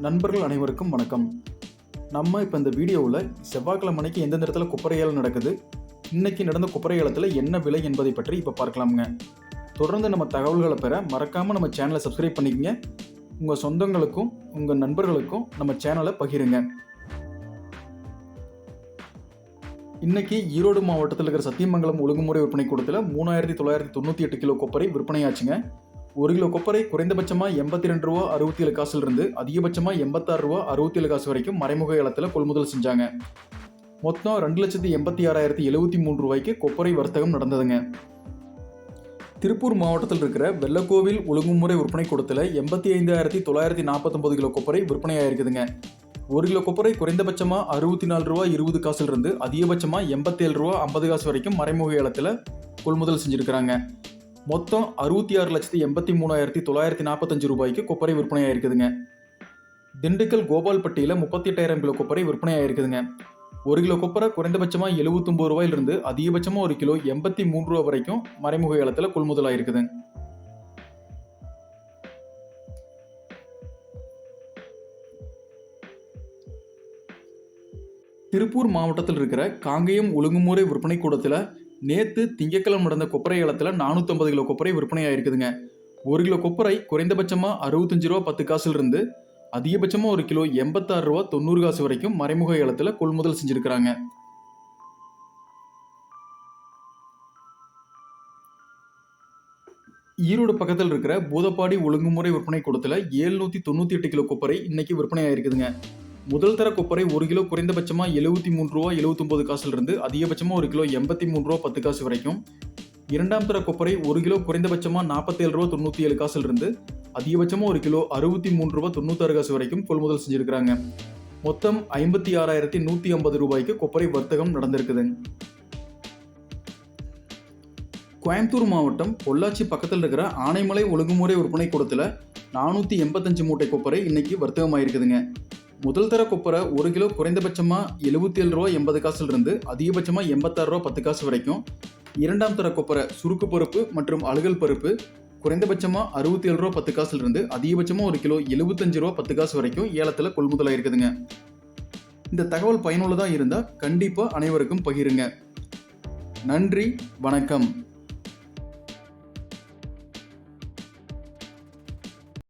நண்பர்கள் அனைவருக்கும் வணக்கம். நம்ம இப்போ இந்த வீடியோவில் செவ்வாய்க்கிழமை அன்னைக்கு எந்தெந்த இடத்துல குப்பரை நடக்குது இன்றைக்கி நடந்த குப்பரையாலத்தில் என்ன விலை என்பதை பற்றி இப்போ பார்க்கலாமுங்க. தொடர்ந்து நம்ம தகவல்களை பெற மறக்காமல் நம்ம சேனலை சப்ஸ்கிரைப் பண்ணிக்கங்க. உங்கள் சொந்தங்களுக்கும் உங்கள் நண்பர்களுக்கும் நம்ம சேனலை பகிருங்க. இன்றைக்கி ஈரோடு மாவட்டத்தில் இருக்கிற சத்தியமங்கலம் ஒழுங்குமுறை விற்பனை கூடத்தில் மூணாயிரத்தி தொள்ளாயிரத்தி தொண்ணூற்றி எட்டு கிலோ கொப்பரை விற்பனையாச்சுங்க. ஒரு கிலோ கொப்பரை குறைந்தபட்சமாக எண்பத்தி ரெண்டு ரூபா அறுபத்தி ஏழு காசுல இருந்து அதிகபட்சமாக எண்பத்தாறு ரூபா அறுபத்தி ஏழு காசு வரைக்கும் மறைமுக ஏலத்தில் கொள்முதல் செஞ்சாங்க. மொத்தம் ரெண்டு லட்சத்தி எண்பத்தி ஆறாயிரத்தி எழுபத்தி மூணு ரூபாய்க்கு கொப்பரை வர்த்தகம் நடந்ததுங்க. திருப்பூர் மாவட்டத்தில் இருக்கிற வெள்ளக்கோவில் ஒழுங்குமுறை விற்பனை கூடத்தில் எண்பத்தி ஐந்தாயிரத்தி தொள்ளாயிரத்தி நாற்பத்தொம்பது கிலோ கொப்பரை விற்பனையாயிருக்குதுங்க. ஒரு கிலோ கொப்பரை குறைந்தபட்சமாக அறுபத்தி நாலு ரூபா இருபது காசுல இருந்து அதிகபட்சமாக எண்பத்தேழு ரூபா ஐம்பது காசு வரைக்கும் மறைமுக இலத்தில் கொள்முதல் செஞ்சுருக்கிறாங்க. மொத்தம் அறுபத்தி ஆறு லட்சத்தி எண்பத்தி மூணாயிரத்தி தொள்ளாயிரத்தி நாற்பத்தஞ்சு ரூபாய்க்கு கொப்பரை விற்பனையாயிருக்குதுங்க. திண்டுக்கல் கோபால்பட்டியில் முப்பத்தி எட்டாயிரம் கிலோ கொப்பரை விற்பனையாயிருக்குதுங்க. ஒரு கிலோ கொப்பரை குறைந்தபட்சமாக எழுபத்தொம்பது ரூபாயிலிருந்து அதிகபட்சமாக ஒரு கிலோ எண்பத்தி மூணு ரூபா வரைக்கும் மறைமுக ஏலத்தில் கொள்முதல் ஆயிருக்குது திருப்பூர் மாவட்டத்தில் இருக்கிற காங்கேயம் ஒழுங்குமுறை விற்பனை கூடத்தில் நேற்று திங்கக்கிழமை நடந்த கொப்பரை ஏலத்தில் நானூற்றம்பது கிலோ கொப்பரை விற்பனை ஆயிருக்குதுங்க. ஒரு கிலோ கொப்பரை குறைந்தபட்சமாக அறுபத்தஞ்சு ரூபா பத்து காசுல இருந்து அதிகபட்சமாக ஒரு கிலோ எண்பத்தாறு ரூபா தொண்ணூறு காசு வரைக்கும் மறைமுக ஏலத்தில் கொள்முதல் செஞ்சுருக்கிறாங்க. ஈரோடு பக்கத்தில் இருக்கிற பூதப்பாடி ஒழுங்குமுறை விற்பனை கூடத்தில் ஏழ்நூற்றி தொண்ணூற்றி எட்டு கிலோ கொப்பரை இன்னைக்கு விற்பனை ஆயிருக்குதுங்க. முதல் தர கொப்பரை ஒரு கிலோ குறைந்தபட்சமாக எழுபத்தி மூணு ரூபா எழுபத்தொம்பது காசுல இருந்து அதிகபட்சமாக ஒரு கிலோ எண்பத்தி மூணு ரூபா பத்து காசு வரைக்கும். இரண்டாம் தர கொப்பரை ஒரு கிலோ குறைந்தபட்சமாக நாற்பத்தேழு ரூபா தொண்ணூற்றி ஏழு காசுல இருந்து அதிகபட்சமாக ஒரு கிலோ அறுபத்தி மூணு ரூபா தொண்ணூத்தாறு காசு வரைக்கும் கொள்முதல் செஞ்சுருக்கிறாங்க. மொத்தம் ஐம்பத்தி ஆறாயிரத்தி நூற்றி ஐம்பது ரூபாய்க்கு கொப்பரை வர்த்தகம் நடந்திருக்குது. கோயம்புத்தூர் மாவட்டம் பொள்ளாச்சி பக்கத்தில் இருக்கிற ஆனைமலை ஒழுங்குமுறை விற்பனை கூடத்தில் நானூற்றி எண்பத்தஞ்சு மூட்டை கொப்பரை இன்னைக்கு வர்த்தகமாயிருக்குதுங்க. முதல் தர கொப்பரை ஒரு கிலோ குறைந்தபட்சமாக எழுபத்தி ஏழு ரூபா எண்பது காசுல இருந்து அதிகபட்சமாக எண்பத்தாறு ரூபா பத்து காசு வரைக்கும். இரண்டாம் தர கொப்பரை சுருக்கு பருப்பு மற்றும் அழுகல் பருப்பு குறைந்தபட்சமாக அறுபத்தி ஏழு ரூபா பத்து காசுல இருந்து அதிகபட்சமாக ஒரு கிலோ எழுபத்தஞ்சு ரூபா பத்து காசு வரைக்கும் ஏலத்தில் கொள்முதலாக இருக்குதுங்க இந்த தகவல் பயனுள்ளதாக இருந்தால் கண்டிப்பாக அனைவருக்கும் பகிருங்க. நன்றி வணக்கம்.